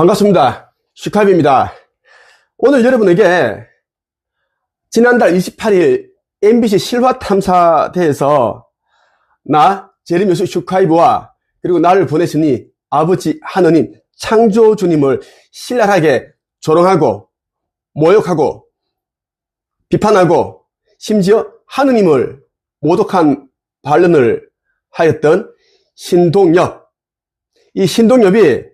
반갑습니다. 슈카비입니다. 오늘 여러분에게 지난달 28일 MBC 실화탐사대에서 나 제리미스 슈카이브와 그리고 나를 보내시니 아버지 하느님 창조주님을 신랄하게 조롱하고 모욕하고 비판하고 심지어 하느님을 모독한 반론을 하였던 신동엽 이 신동엽이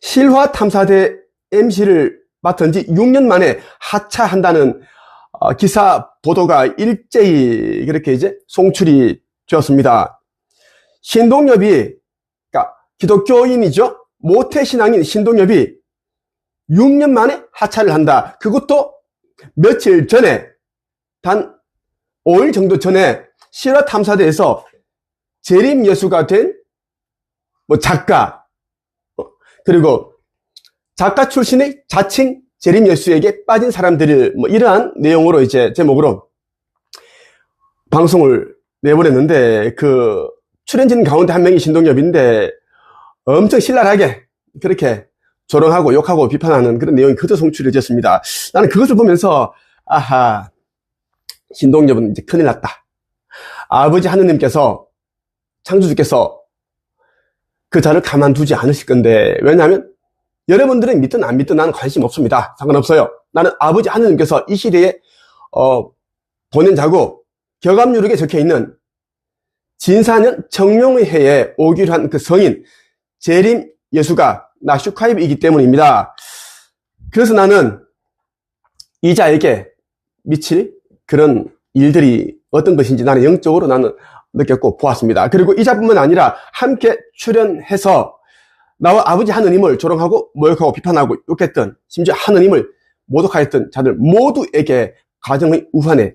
실화 탐사대 MC를 맡은 지 6년 만에 하차한다는 어, 기사 보도가 일제히 그렇게 이제 송출이 되었습니다. 신동엽이, 그러니까 기독교인이죠? 모태 신앙인 신동엽이 6년 만에 하차를 한다. 그것도 며칠 전에, 단 5일 정도 전에 실화 탐사대에서 재림 예수가 된 뭐 작가, 그리고 작가 출신의 자칭 재림 예수에게 빠진 사람들을 뭐 이러한 내용으로 이제 제목으로 방송을 내보냈는데 그 출연진 가운데 한 명이 신동엽인데 엄청 신랄하게 그렇게 조롱하고 욕하고 비판하는 그런 내용이 그저 송출이 됐습니다. 나는 그것을 보면서 아하 신동엽은 이제 큰일 났다. 아버지 하느님께서 창조주께서 그 자를 가만두지 않으실 건데 왜냐하면 여러분들은 믿든 안 믿든 나는 관심 없습니다. 상관없어요. 나는 아버지 하느님께서 이 시대에 어, 보낸 자고 격압유력에 적혀 있는 진사년 정명의 해에 오기로 한 그 성인 재림 예수가 나 슈카이브이기 때문입니다. 그래서 나는 이자에게 미칠 그런 일들이 어떤 것인지 나는 영적으로 나는 느꼈고 보았습니다. 그리고 이자뿐만 아니라 함께 출연해서 나와 아버지 하느님을 조롱하고 모욕하고 비판하고 욕했던 심지어 하느님을 모독하였던 자들 모두에게 가정의 우환에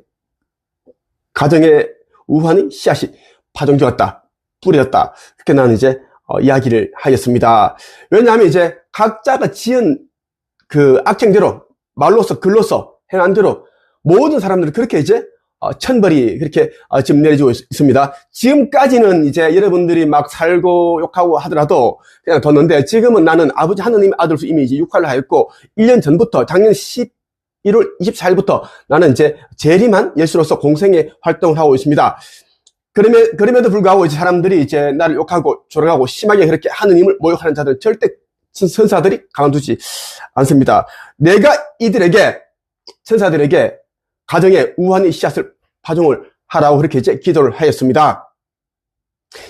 가정의 우환의 씨앗이 파종되었다 뿌렸다 그렇게 나는 이제 어, 이야기를 하였습니다. 왜냐하면 이제 각자가 지은 그 악행대로 말로서 글로서 행한 대로 모든 사람들이 그렇게 이제 어, 천벌이 그렇게 어, 지금 내려지고 있, 습니다 지금까지는 이제 여러분들이 막 살고 욕하고 하더라도 그냥 뒀는데 지금은 나는 아버지 하느님 아들로서 이미 이제 육화를 하였고 1년 전부터 작년 11월 24일부터 나는 이제 재림한 예수로서 공생의 활동을 하고 있습니다. 그럼에도 불구하고 이제 사람들이 이제 나를 욕하고 조롱하고 심하게 그렇게 하느님을 모욕하는 자들은 절대 선사들이 가만두지 않습니다. 내가 이들에게, 천사들에게 가정에 우한의 씨앗을 파종을 하라고 그렇게 이제 기도를 하였습니다.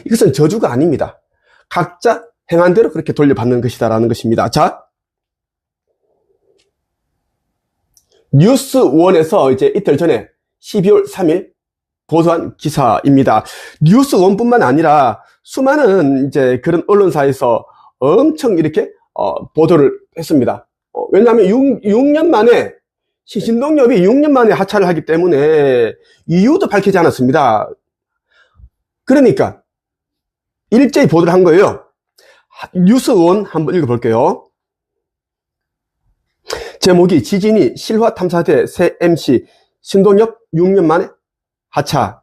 이것은 저주가 아닙니다. 각자 행한 대로 그렇게 돌려받는 것이다라는 것입니다. 자, 뉴스원에서 이제 이틀 전에 12월 3일 보도한 기사입니다. 뉴스원뿐만 아니라 수많은 이제 그런 언론사에서 엄청 이렇게 어, 보도를 했습니다. 어, 왜냐하면 6, 6년 만에 신동엽이 6년 만에 하차를 하기 때문에 이유도 밝히지 않았습니다. 그러니까 일제히 보도를 한 거예요. 뉴스 원 한번 읽어볼게요. 제목이 지진이 실화탐사대 새 MC 신동엽 6년 만에 하차.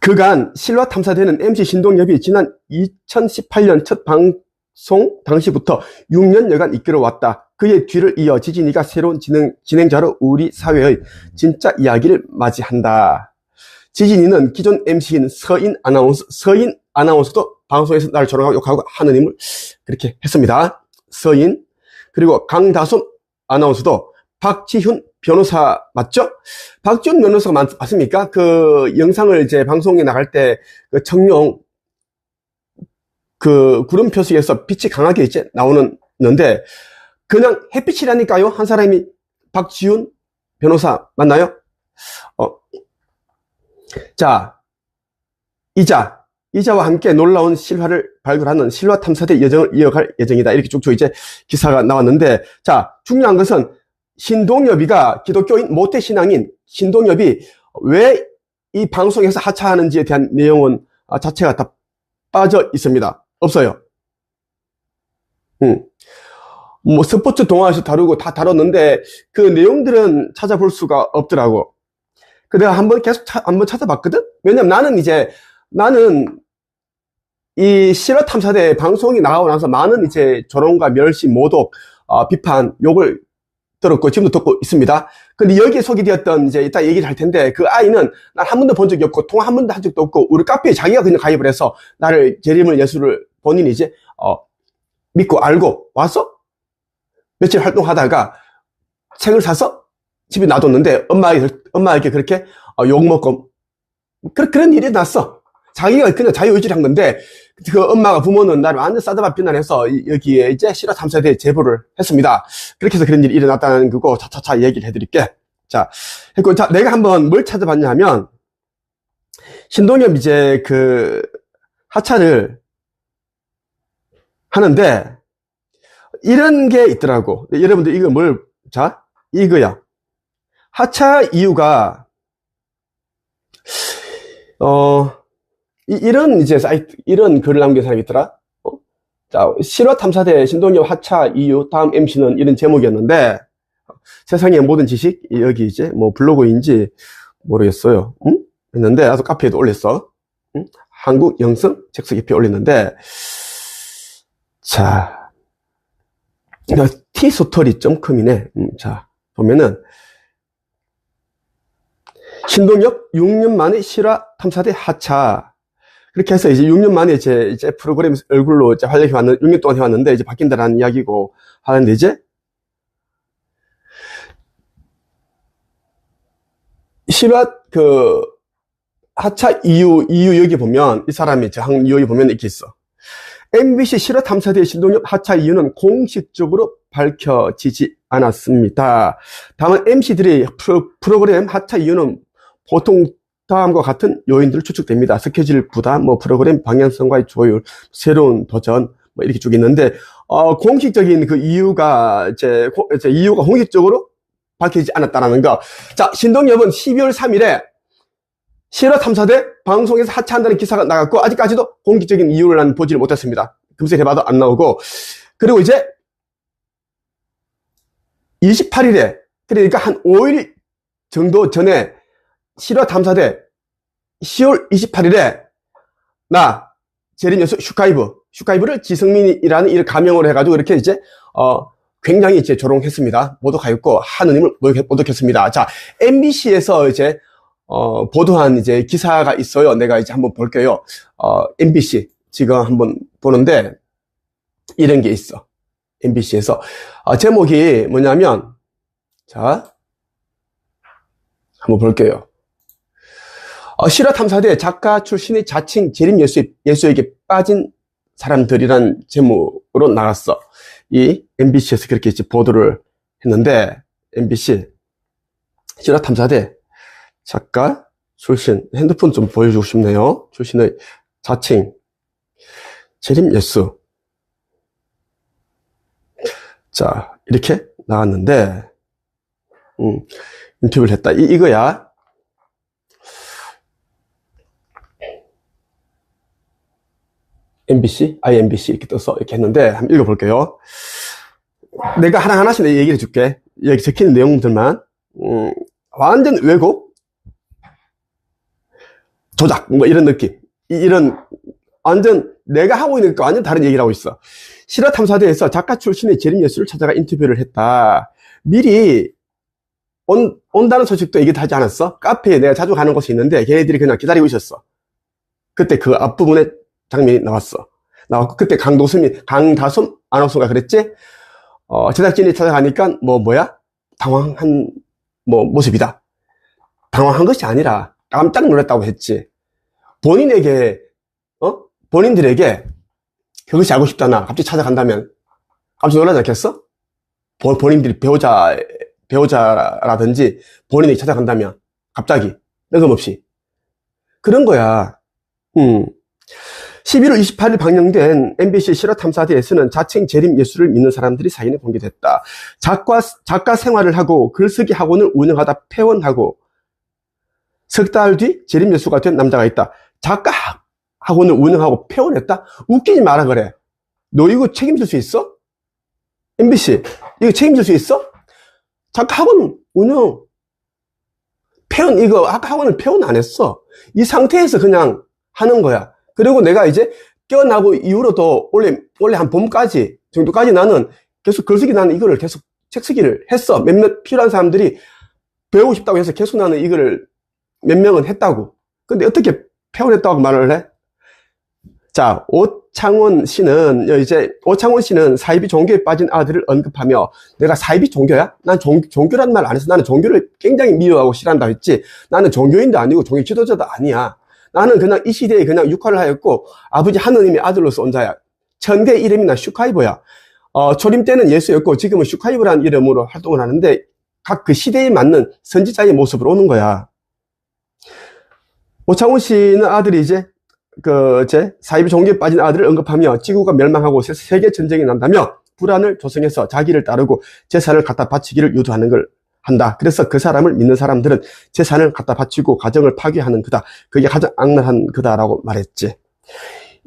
그간 실화탐사대는 MC 신동엽이 지난 2018년 첫 방송 당시부터 6년여간 이끌어왔다. 그의 뒤를 이어 지진이가 새로운 진행, 진행 자로 우리 사회의 진짜 이야기를 맞이한다. 지진이는 기존 MC인 서인 아나운서, 서인 아나운서도 방송에서 나를 조롱하고 욕하고 하느님을 그렇게 했습니다. 서인, 그리고 강다솜 아나운서도 박지훈 변호사 맞죠? 박지훈 변호사가 맞, 맞습니까? 그 영상을 이제 방송에 나갈 때 그 청룡 그 구름 표식에서 빛이 강하게 이제 나오는데 그냥 햇빛이라니까요. 한 사람이 박지훈 변호사 맞나요? 어. 자, 이자, 이자와 함께 놀라운 실화를 발굴하는 실화 탐사대 여정을 이어갈 예정이다. 이렇게 쭉쭉 이제 기사가 나왔는데, 자, 중요한 것은 신동엽이가 기독교인 모태 신앙인 신동엽이 왜 이 방송에서 하차하는지에 대한 내용은 아, 자체가 다 빠져 있습니다. 없어요. 음. 뭐 스포츠 동화에서 다루고 다 다뤘는데 그 내용들은 찾아볼 수가 없더라고. 그 내가 한번 계속 차, 한번 찾아봤거든? 왜냐면 나는 이제 나는 이 실화 탐사대 방송이 나가고 나서 많은 이제 조롱과 멸시, 모독, 어, 비판, 욕을 들었고 지금도 듣고 있습니다. 근데 여기에 소개되었던 이제 이따 얘기를 할 텐데 그 아이는 난 한 번도 본 적이 없고 통화 한 번도 한 적도 없고 우리 카페에 자기가 그냥 가입을 해서 나를 재림을 예수를 본인이 이제 어, 믿고 알고 와서 며칠 활동하다가 책을 사서 집에 놔뒀는데 엄마에게 엄마에게 그렇게 어, 욕 먹고 그, 그런 일이 났어. 자기가 그냥 자유의지를 한 건데 그 엄마가 부모는 나를 완전 싸다바 비난해서 이- 여기에 이제 실화 탐사대에 제보를 했습니다. 그렇게 해서 그런 일이 일어났다는 거고 차차차 얘기를 해드릴게. 자, 했고 자 내가 한번 뭘 찾아봤냐 하면 신동엽 이제 그 하차를 하는데 이런 게 있더라고. 여러분들 이거 뭘, 자, 이거야. 하차 이유가, 어, 이, 런 이제 사이트, 이런 글을 남긴 사람이 있더라. 어? 자, 실화 탐사대 신동엽 하차 이유, 다음 MC는 이런 제목이었는데, 세상의 모든 지식, 여기 이제 뭐 블로그인지 모르겠어요. 응? 했는데, 나도 카페에도 올렸어. 응? 한국 영성 책수 깊이 올렸는데, 자, 티 스토리.com이네. 음, 자, 보면은, 신동엽 6년 만에 실화 탐사대 하차. 그렇게 해서 이제 6년 만에 이제, 이제 프로그램 얼굴로 이제 활약해 왔는, 6년 동안 해왔는데 이제 바뀐다라는 이야기고 하는데 이제, 실화 그, 하차 이유, 이유 여기 보면 이 사람이 저 한, 여기 보면 이렇게 있어. MBC 실화 탐사대 신동엽 하차 이유는 공식적으로 밝혀지지 않았습니다. 다만 MC들의 프로, 그램 하차 이유는 보통 다음과 같은 요인들 추측됩니다. 스케줄 부담, 뭐 프로그램 방향성과의 조율, 새로운 도전, 뭐 이렇게 쭉 있는데 어, 공식적인 그 이유가 이제, 고- 이제 이유가 공식적으로 밝혀지지 않았다는 거. 자, 신동엽은 12월 3일에 실화 탐사대 방송에서 하차한다는 기사가 나갔고 아직까지도 공식적인 이유를 난 보지를 못했습니다. 검색해봐도 안 나오고 그리고 이제 28일에 그러니까 한 5일 정도 전에 실화 탐사대 10월 28일에 나 연수 슈카이브 슈카이브를 지성민이라는 이를 가명으로 해가지고 이렇게 이제 어 굉장히 이제 조롱했습니다. 모독하였고 하느님을 모독- 모독했습니다. 자 MBC에서 이제 어, 보도한 이제 기사가 있어요. 내가 이제 한번 볼게요. 어, MBC. 지금 한번 보는데, 이런 게 있어. MBC에서. 제목이 뭐냐면, 자, 한번 볼게요. 어, 실화 탐사대 작가 출신의 자칭 재림 예수, 예수에게 빠진 사람들이란 제목으로 나갔어. 이 MBC에서 그렇게 이제 보도를 했는데, MBC, 실화 탐사대 작가 출신 핸드폰 좀 보여주고 싶네요. 출신의 자칭 재림 예수. 자 이렇게 나왔는데 음, 인터뷰를 했다. 이, 이거야. MBC, IMBC 이렇게 떠서 이렇게 했는데 한번 읽어볼게요. 내가 하나하나씩 내 얘기를 해줄게. 여기 적힌 내용들만. 음, 완전 왜곡, 조작, 뭐 이런 느낌. 이- 이런, 완전 내가 하고 있는 거 완전 다른 얘기를 하고 있어. 실화 탐사대에서 작가 출신의 재림 예수를 찾아가 인터뷰를 했다. 미리 온, 온다는 소식도 얘기하지 않았어? 카페에 내가 자주 가는 곳이 있는데 걔네들이 그냥 기다리고 있었어. 그때 그 앞부분에 장면이 나왔어. 나왔고 그때 강도솜이, 강다솜 아나운서가 그랬지? 어, 제작진이 찾아가니까 뭐 뭐야? 당황한 뭐 모습이다. 당황한 것이 아니라 깜짝 놀랐다고 했지. 본인에게, 어? 본인들에게 그것이 알고 싶다나 갑자기 찾아간다면 깜짝 놀라지 않겠어? 본- 본인들이 배우자, 배우자라든지 본인이 찾아간다면 갑자기 뜬금없이. 그런 거야. 음. 11월 28일 방영된 MBC 실화 탐사대에서는 자칭 재림 예수를 믿는 사람들이 사인에 공개됐다. 작가, 작가 생활을 하고 글쓰기 학원을 운영하다 폐원하고 석 달 뒤 재림 예수가 된 남자가 있다. 작가 학- 학원을 운영하고 폐원했다? 웃기지 마라 그래. 너 이거 책임질 수 있어? MBC 이거 책임질 수 있어? 작가 학원 운영 폐원 이거 아까 학원을 폐원 안 했어. 이 상태에서 그냥 하는 거야. 그리고 내가 이제 깨어나고 이후로도 원래, 원래 한 봄까지 정도까지 나는 계속 글쓰기 나는 이거를 계속 책 쓰기를 했어. 몇몇 필요한 사람들이 배우고 싶다고 해서 계속 나는 이거를 몇 명은 했다고. 근데 어떻게 패원했다고 말을 해? 자, 오창원 씨는, 이제, 오창원 씨는 사이비 종교에 빠진 아들을 언급하며, 내가 사이비 종교야? 난 종, 종교란 말 안 해서 나는 종교를 굉장히 미워하고 싫어한다 했지. 나는 종교인도 아니고 종교 지도자도 아니야. 나는 그냥 이 시대에 그냥 육화를 하였고, 아버지 하느님의 아들로서 온 자야. 천대 이름이 나 슈카이버야. 어, 초림 때는 예수였고, 지금은 슈카이버라는 이름으로 활동을 하는데, 각 그 시대에 맞는 선지자의 모습으로 오는 거야. 오창훈 씨는 아들이 이제 그, 제, 사이비 종교에 빠진 아들을 언급하며 지구가 멸망하고 세- 세계 전쟁이 난다며 불안을 조성해서 자기를 따르고 재산을 갖다 바치기를 유도하는 걸 한다. 그래서 그 사람을 믿는 사람들은 재산을 갖다 바치고 가정을 파괴하는 그다. 그게 가장 악랄한 그다라고 말했지.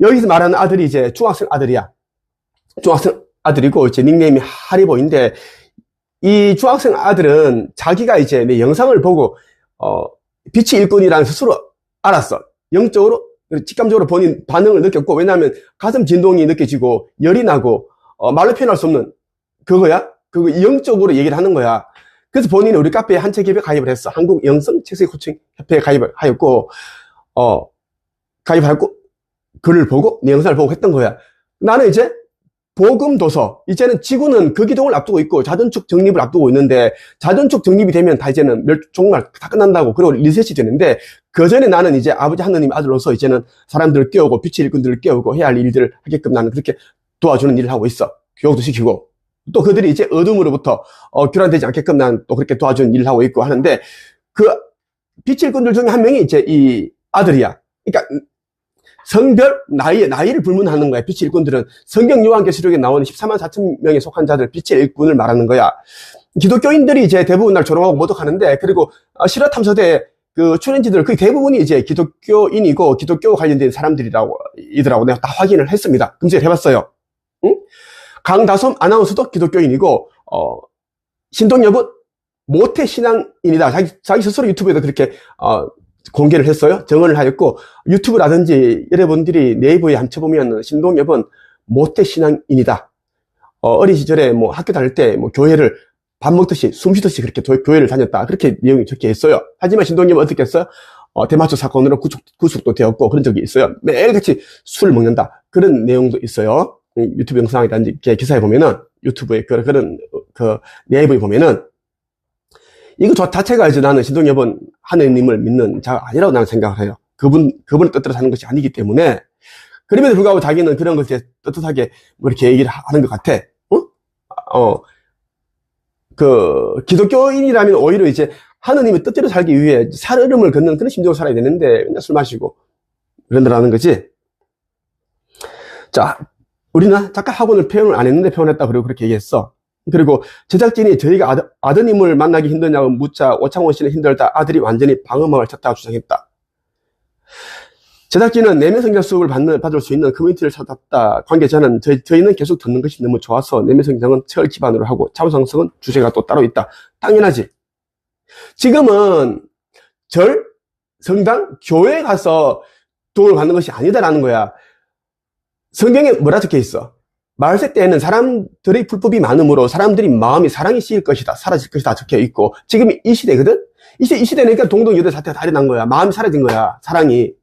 여기서 말하는 아들이 이제 중학생 아들이야. 중학생 아들이고 이제 닉네임이 하리보인데 이 중학생 아들은 자기가 이제 내 영상을 보고 어 빛이 일꾼이라는 스스로 알았어. 영적으로 직감적으로 본인 반응을 느꼈고 왜냐하면 가슴 진동이 느껴지고 열이 나고 어, 말로 표현할 수 없는 그거야. 그거 영적으로 얘기를 하는 거야. 그래서 본인이 우리 카페에 한책 협회 가입을 했어. 한국 영성 책쓰기 코칭 협회에 가입을 하였고 어 가입하였고 글을 보고 내 영상을 보고 했던 거야. 나는 이제 복음 도서 이제는 지구는 그 기동을 앞두고 있고 자전축 정립을 앞두고 있는데 자전축 정립이 되면 다 이제는 멸 종말 다 끝난다고 그리고 리셋이 되는데 그 전에 나는 이제 아버지 하느님 아들로서 이제는 사람들을 깨우고 빛의 일꾼들을 깨우고 해야 할 일들을 하게끔 나는 그렇게 도와주는 일을 하고 있어. 교육도 시키고. 또 그들이 이제 어둠으로부터 어, 교란되지 않게끔 난 또 그렇게 도와주는 일을 하고 있고 하는데 그 빛의 일꾼들 중에 한 명이 이제 이 아들이야. 그러니까 성별, 나이, 나이를 불문하는 거야. 빛의 일꾼들은 성경 요한계시록에 나오는 14만 4천 명에 속한 자들 빛의 일꾼을 말하는 거야. 기독교인들이 이제 대부분 날 조롱하고 모독하는데 그리고 어, 실화 탐사대 그 출연진들 그 대부분이 이제 기독교인이고 기독교 관련된 사람들이라고 이더라고 내가 다 확인을 했습니다. 검색을 해봤어요. 응? 강다솜 아나운서도 기독교인이고 어 신동엽은 모태 신앙인이다. 자기 자기 스스로 유튜브에도 그렇게 어 공개를 했어요. 정언을 하였고 유튜브라든지 여러분들이 네이버에 한 쳐보면 신동엽은 모태 신앙인이다. 어, 어린 시절에 뭐 학교 다닐 때 뭐 교회를 밥 먹듯이 숨 쉬듯이 그렇게 도- 교회를 다녔다. 그렇게 내용이 적혀 있어요. 하지만 신동엽은 어떻게 했어요? 어, 대마초 사건으로 구속, 구속도 되었고 그런 적이 있어요. 매일같이 술을 먹는다. 그런 내용도 있어요. 음, 유튜브 영상이라든지 기사에 보면은 유튜브에 그런, 그런 그 네이버에 보면은 이거 저 자체가 이제 나는 신동엽은 하느님을 믿는 자가 아니라고 나는 생각을 해요. 그분, 그분을 뜻대로 사는 것이 아니기 때문에 그럼에도 불구하고 자기는 그런 것에 떳떳하게 뭐 이렇게 얘기를 하는 것 같아. 어? 어, 그, 기독교인이라면 오히려 이제 하느님의 뜻대로 살기 위해 살얼음을 걷는 그런 심정으로 살아야 되는데 맨날 술 마시고 그런다라는 거지. 자, 우리는 잠깐 학원을 표현을 안 했는데 표현했다 그리고 그렇게 얘기했어. 그리고 제작진이 저희가 아드, 아드님을 만나기 힘드냐고 묻자 오창원 씨는 힘들다. 아들이 완전히 방어막을 쳤다고 주장했다. 제작진은 내면 성장 수업을 받는, 받을 수 있는 커뮤니티를 찾았다. 관계자는 저희, 저희는 계속 듣는 것이 너무 좋아서 내면 성장은 철 기반으로 하고 차원상승은 주제가 또 따로 있다. 당연하지. 지금은 절, 성당, 교회 가서 도움을 받는 것이 아니다라는 거야. 성경에 뭐라 적혀 있어? 말세 때에는 사람들의 불법이 많으므로 사람들이 마음이 사랑이 씌일 것이다. 사라질 것이다. 적혀 있고. 지금 이 시대거든? 이, 시, 이 시대니까 동동 여대 사태가 다리 난 거야. 마음이 사라진 거야. 사랑이.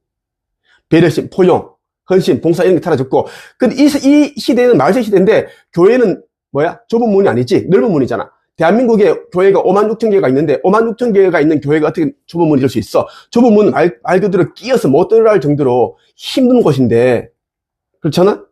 배려심, 포용, 헌신, 봉사 이런 게 사라졌고. 근데 이, 이 시대는 말세 시대인데 교회는 뭐야? 좁은 문이 아니지. 넓은 문이잖아. 대한민국에 교회가 5만 6천 개가 있는데 5만 6천 개가 있는 교회가 어떻게 좁은 문이 될 수 있어? 좁은 문은 말, 말 그대로 끼어서 못 들어갈 정도로 힘든 곳인데 그렇잖아?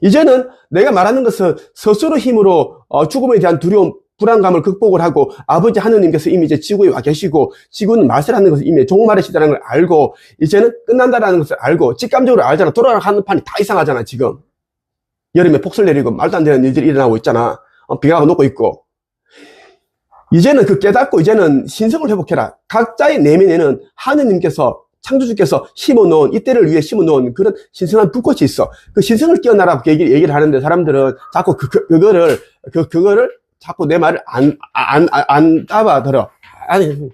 이제는 내가 말하는 것은 스스로 힘으로 어, 죽음에 대한 두려움, 불안감을 극복을 하고 아버지 하느님께서 이미 이제 지구에 와 계시고 지구는 말세라는 것을 이미 종말의 시대라는 걸 알고 이제는 끝난다라는 것을 알고 직감적으로 알잖아. 돌아가는 판이 다 이상하잖아 지금. 여름에 폭설 내리고 말도 안 되는 일들이 일어나고 있잖아. 어, 비가 녹고 있고. 이제는 그 깨닫고 이제는 신성을 회복해라. 각자의 내면에는 하느님께서 창조주께서 심어놓은 이때를 위해 심어놓은 그런 신성한 불꽃이 있어. 그 신성을 깨어나라 얘기, 얘기를 하는데 사람들은 자꾸 그, 그, 그거를 그, 그거를 자꾸 내 말을 안, 안, 안, 안 따봐 들어. 아니,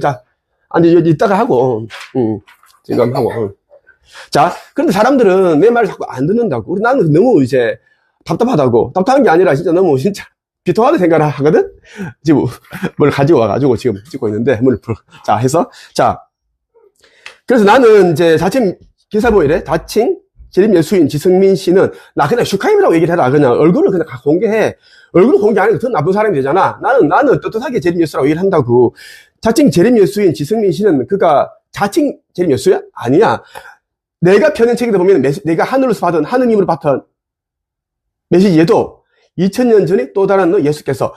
자, 아니, 이따가 하고, 응, 지금 하고. 응. 자, 그런데 사람들은 내 말을 자꾸 안 듣는다고. 나는 너무 이제 답답하다고. 답답한 게 아니라 진짜 너무 진짜 비통하게 생각을 하거든? 지금 뭘 가지고 와가지고 지금 찍고 있는데, 뭘, 풀- 자, 해서, 자. 그래서 나는 이제 자칭, 기사보이래. 자칭 재림예수인 지승민 씨는 나 그냥 슈카임이라고 얘기를 해라. 그냥 얼굴을 그냥 다 공개해. 얼굴 공개 안 해도 더 나쁜 사람이 되잖아. 나는, 나는 떳떳하게 재림예수라고 얘기를 한다고. 자칭 재림예수인 지승민 씨는 그가 자칭 재림예수야? 아니야. 내가 펴낸 책에도 보면 메시- 내가 하늘로서 받은 하느님으로 받은 메시지에도 2000년 전에 또 다른 너 예수께서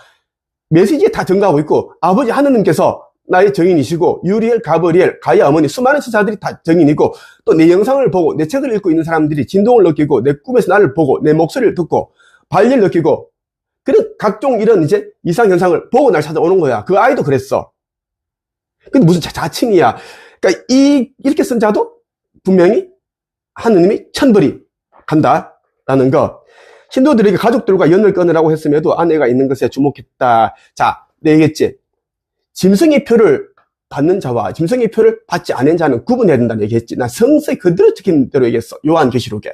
메시지에 다 증가하고 있고 아버지 하느님께서 나의 정인이시고 유리엘, 가브리엘, 가야 어머니 수많은 신사들이 다 정인이고 또 내 영상을 보고 내 책을 읽고 있는 사람들이 진동을 느끼고 내 꿈에서 나를 보고 내 목소리를 듣고 발리를 느끼고 그런 각종 이런 이제 이상 현상을 보고 날 찾아오는 거야. 그 아이도 그랬어. 근데 무슨 자- 자칭이야. 그러니까 이 이렇게 쓴 자도 분명히 하느님이 천벌이 간다라는 것. 신도들에게 가족들과 연을 끊으라고 했음에도 아내가 있는 것에 주목했다. 자, 내 얘기했지. 짐승의 표를 받는 자와 짐승의 표를 받지 않은 자는 구분해야 된다는 얘기했지. 나 성서에 그대로 적힌 대로 얘기했어. 요한 계시록에.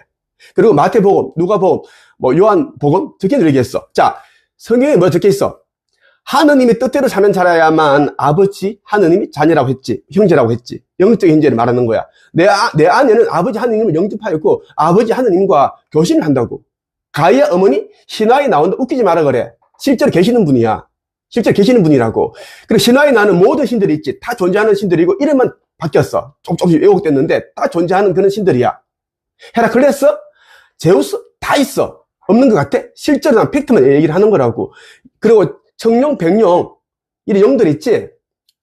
그리고 마태복음, 누가복음, 뭐 요한복음 적힌 대로 얘기했어. 자, 성경에 뭐 적혀 있어? 하느님의 뜻대로 사는 자라야만 아버지 하느님이 자녀라고 했지. 형제라고 했지. 영적인 형제를 말하는 거야. 내, 아, 내 아내는 아버지 하느님을 영접하였고 아버지 하느님과 교신을 한다고. 가이아 어머니 신화에 나온다. 웃기지 마라 그래. 실제로 계시는 분이야. 실제로 계시는 분이라고. 그리고 신화에 나오는 모든 신들이 있지. 다 존재하는 신들이고 이름만 바뀌었어. 조금씩 왜곡됐는데 다 존재하는 그런 신들이야. 헤라클레스, 제우스 다 있어. 없는 것 같아? 실제로 난 팩트만 얘기를 하는 거라고. 그리고 청룡, 백룡 이런 용들 있지.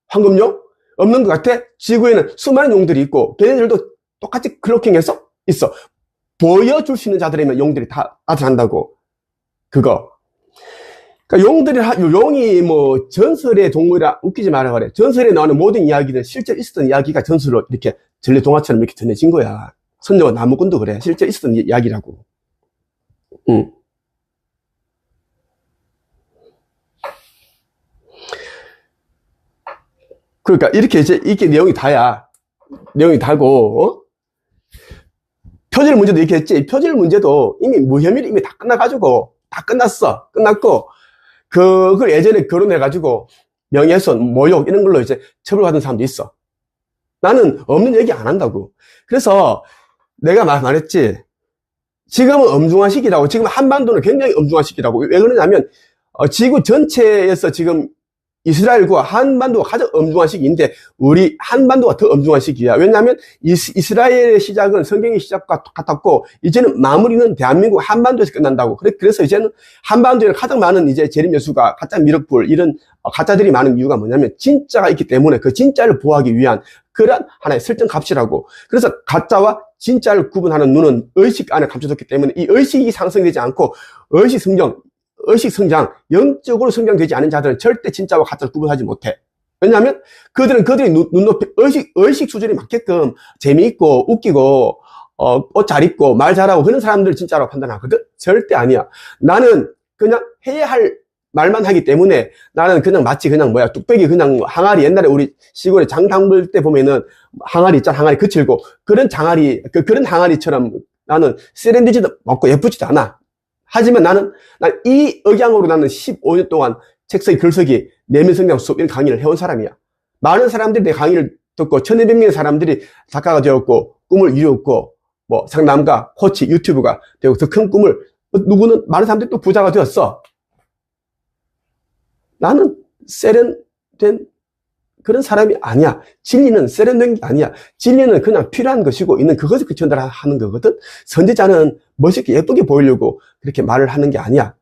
황금용 없는 것 같아? 지구에는 수많은 용들이 있고 걔네들도 똑같이 클로킹해서 있어. 보여줄 수 있는 자들이면 용들이 다 나타난다고. 그거. 그러니까 용들이, 하- 용이 뭐 전설의 동물이라 웃기지 마라 그래. 전설에 나오는 모든 이야기는 실제 있었던 이야기가 전설로 이렇게 전래 동화처럼 이렇게 전해진 거야. 선녀와 나무꾼도 그래. 실제 있었던 이- 이야기라고. 응. 그러니까 이렇게 이제 이게 내용이 다야. 내용이 다고, 어? 표절 문제도 이렇게 했지. 표절 문제도 이미 무혐의로 이미 다 끝나가지고, 다 끝났어. 끝났고, 그걸 예전에 결혼해가지고, 명예훼손, 모욕, 이런 걸로 이제 처벌받은 사람도 있어. 나는 없는 얘기 안 한다고. 그래서 내가 말, 말했지. 지금은 엄중한 시기라고. 지금 한반도는 굉장히 엄중한 시기라고. 왜 그러냐면, 어, 지구 전체에서 지금 이스라엘과 한반도가 가장 엄중한 시기인데 우리 한반도가 더 엄중한 시기야. 왜냐하면 이스, 이스라엘의 시작은 성경의 시작과 같았고 이제는 마무리는 대한민국 한반도에서 끝난다고. 그래- 그래서 이제는 한반도에 가장 많은 이제 재림 여수가 가짜 미륵불 이런 어, 가짜들이 많은 이유가 뭐냐면 진짜가 있기 때문에 그 진짜를 보호하기 위한 그런 하나의 설정 값이라고. 그래서 가짜와 진짜를 구분하는 눈은 의식 안에 감춰졌기 때문에 이 의식이 상승되지 않고 의식 성경 의식 성장, 영적으로 성장되지 않은 자들은 절대 진짜와 가짜를 구분하지 못해. 왜냐하면 그들은 그들의 눈, 눈높이, 의식, 의식 수준에 맞게끔 재미있고 웃기고, 어, 옷 잘 입고 말 잘하고 그런 사람들 진짜로 판단하거든? 절대 아니야. 나는 그냥 해야 할 말만 하기 때문에 나는 그냥 마치 그냥 뭐야, 뚝배기 그냥 항아리 옛날에 우리 시골에 장 담글 때 보면은 항아리 있잖아, 항아리 그칠고 그런 장아리, 그, 그런 항아리처럼 나는 세련되지도 않고 예쁘지도 않아. 하지만 나는, 난 이 억양으로 나는 15년 동안 책쓰기, 글쓰기, 내면 성장 수업 이런 강의를 해온 사람이야. 많은 사람들이 내 강의를 듣고 1200명의 사람들이 작가가 되었고 꿈을 이루었고 뭐 상담가, 코치, 유튜브가 되고 더 큰 꿈을 누구는 많은 사람들이 또 부자가 되었어. 나는 세련된 그런 사람이 아니야. 진리는 세련된 게 아니야. 진리는 그냥 필요한 것이고 있는 그것을 그 전달하는 거거든. 선지자는 멋있게 예쁘게 보이려고 그렇게 말을 하는 게 아니야.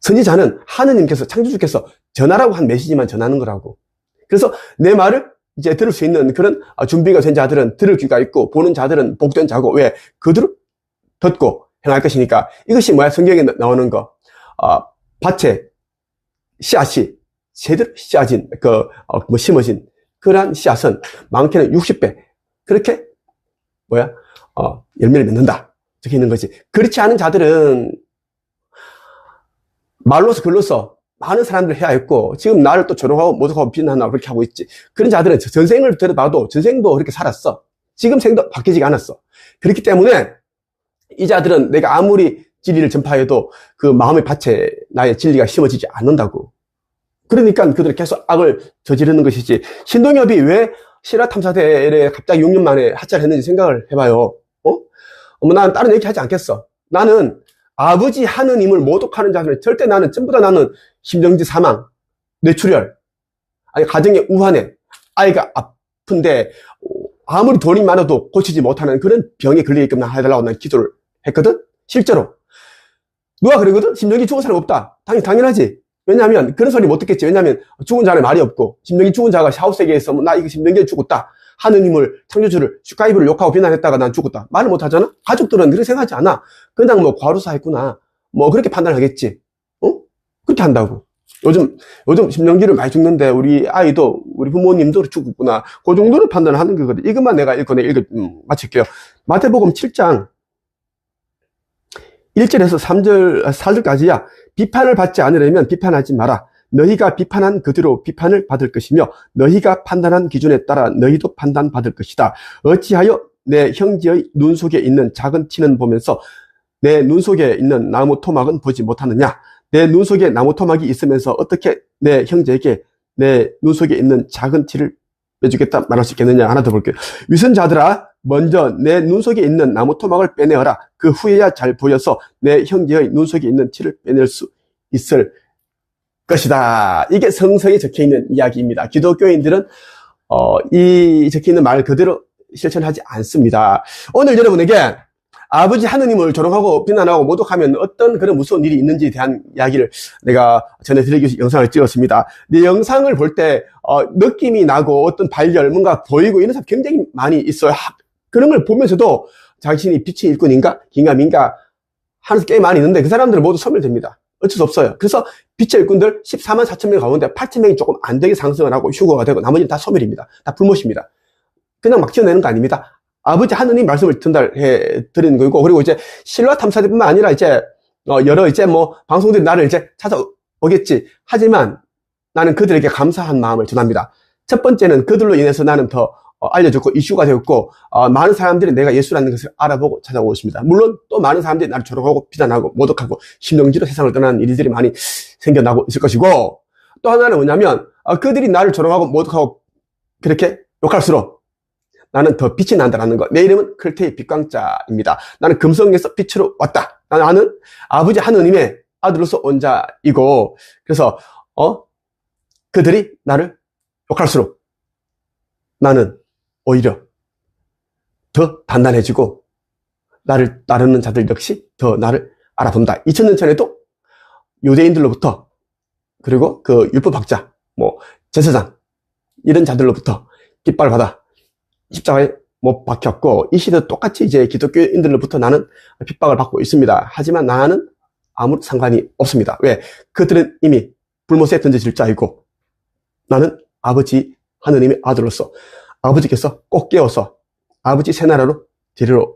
선지자는 하느님께서 창조주께서 전하라고 한 메시지만 전하는 거라고. 그래서 내 말을 이제 들을 수 있는 그런 아, 준비가 된 자들은 들을 귀가 있고 보는 자들은 복된 자고 왜 그들을 듣고 행할 것이니까 이것이 뭐야 성경에 나- 나오는 거 아, 밭에 씨앗이 제대로 씨앗인 그뭐 심어진 그러한 씨앗은 많게는 60배 그렇게 뭐야? 어, 열매를 맺는다. 적혀 있는 거지. 그렇지 않은 자들은 말로서 글로서 많은 사람들 해야 했고 지금 나를 또 조롱하고 모독하고 비난하고 그렇게 하고 있지. 그런 자들은 전생을 들어봐도 전생도 그렇게 살았어. 지금 생도 바뀌지가 않았어. 그렇기 때문에 이 자들은 내가 아무리 진리를 전파해도 그 마음의 밭에 나의 진리가 심어지지 않는다고. 그러니까 그들이 계속 악을 저지르는 것이지. 신동엽이 왜 실화 탐사대에 갑자기 6년 만에 하차를 했는지 생각을 해봐요. 어? 어머, 나는 다른 얘기 하지 않겠어. 나는 아버지 하느님을 모독하는 자들은 절대 나는 전부 다 나는 심정지 사망, 뇌출혈, 아니 가정의 우환에 아이가 아픈데 아무리 돈이 많아도 고치지 못하는 그런 병에 걸리게끔 해달라고 난 기도를 했거든? 실제로. 누가 그러거든? 심정지 죽은 사람 없다. 당연, 당연하지. 왜냐하면 그런 소리 못 듣겠지. 왜냐하면 죽은 자는 말이 없고 심정이 죽은 자가 샤오세계에서 뭐 나 이거 심정이 죽었다. 하느님을 창조주를 슈카이브를 욕하고 비난했다가 난 죽었다. 말을 못 하잖아. 가족들은 그렇게 생각하지 않아. 그냥 뭐 과로사 했구나. 뭐 그렇게 판단하겠지. 어? 그렇게 한다고. 요즘 요즘 심정지를 많이 죽는데 우리 아이도 우리 부모님도 죽었구나. 그 정도로 판단하는 거거든. 이것만 내가 읽고 내가 읽어 음, 마칠게요. 마태복음 7장 1절에서 3절, 4절까지야. 비판을 받지 않으려면 비판하지 마라. 너희가 비판한 그대로 비판을 받을 것이며 너희가 판단한 기준에 따라 너희도 판단받을 것이다. 어찌하여 내 형제의 눈 속에 있는 작은 티는 보면서 내 눈 속에 있는 나무 토막은 보지 못하느냐? 내 눈 속에 나무 토막이 있으면서 어떻게 내 형제에게 내 눈 속에 있는 작은 티를 빼주겠다 말할 수 있겠느냐? 하나 더 볼게요. 위선자들아, 먼저 내 눈 속에 있는 나무 토막을 빼내어라. 그 후에야 잘 보여서 내 형제의 눈 속에 있는 티를 빼낼 수 있을 것이다. 이게 성서에 적혀 있는 이야기입니다. 기독교인들은 어, 이 적혀 있는 말 그대로 실천하지 않습니다. 오늘 여러분에게 아버지 하느님을 조롱하고 비난하고 모독하면 어떤 그런 무서운 일이 있는지에 대한 이야기를 내가 전해드리기 위해서 영상을 찍었습니다. 이 영상을 볼 때 어, 느낌이 나고 어떤 발열, 뭔가 보이고 이런 사람 굉장히 많이 있어요. 하- 그런 걸 보면서도 자신이 빛의 일꾼인가, 긴가민가 하는 게 많이 있는데 그 사람들은 모두 소멸됩니다. 어쩔 수 없어요. 그래서 빛의 일꾼들 14만 4천 명 가운데 8천 명이 조금 안 되게 상승을 하고 휴거가 되고 나머지는 다 소멸입니다. 다 불못입니다. 그냥 막 튀어내는 거 아닙니다. 아버지 하느님 말씀을 전달해 드리는 거고 그리고 이제 신라 탐사대뿐만 아니라 이제 어, 여러 이제 뭐 방송들이 나를 이제 찾아오겠지. 하지만 나는 그들에게 감사한 마음을 전합니다. 첫 번째는 그들로 인해서 나는 더 어, 알려졌고 이슈가 되었고 어, 많은 사람들이 내가 예수라는 것을 알아보고 찾아오고 있습니다. 물론 또 많은 사람들이 나를 조롱하고 비난하고 모독하고 심령지로 세상을 떠나는 일들이 많이 생겨나고 있을 것이고 또 하나는 뭐냐면 어, 그들이 나를 조롱하고 모독하고 그렇게 욕할수록 나는 더 빛이 난다라는 것. 내 이름은 클테이 빛광자입니다. 나는 금성에서 빛으로 왔다. 나는 아버지 하느님의 아들로서 온 자이고 그래서 어 그들이 나를 욕할수록 나는 오히려 더 단단해지고 나를 따르는 자들 역시 더 나를 알아본다. 2000년 전에도 유대인들로부터 그리고 그 율법학자, 뭐 제사장 이런 자들로부터 깃발을 받아 십자가에 못 박혔고 이 시대 똑같이 이제 기독교인들로부터 나는 핍박을 받고 있습니다. 하지만 나는 아무 상관이 없습니다. 왜? 그들은 이미 불못에 던져질 자이고 나는 아버지 하느님의 아들로서 아버지께서 꼭 깨워서 아버지 새 나라로 데리러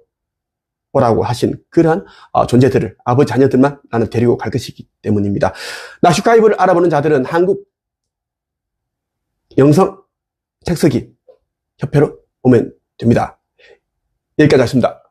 오라고 하신 그러한 어, 존재들을 아버지 자녀들만 나는 데리고 갈 것이기 때문입니다. 나슈카이브를 알아보는 자들은 한국 영성 책서기 협회로 오면 됩니다. 여기까지 하겠습니다.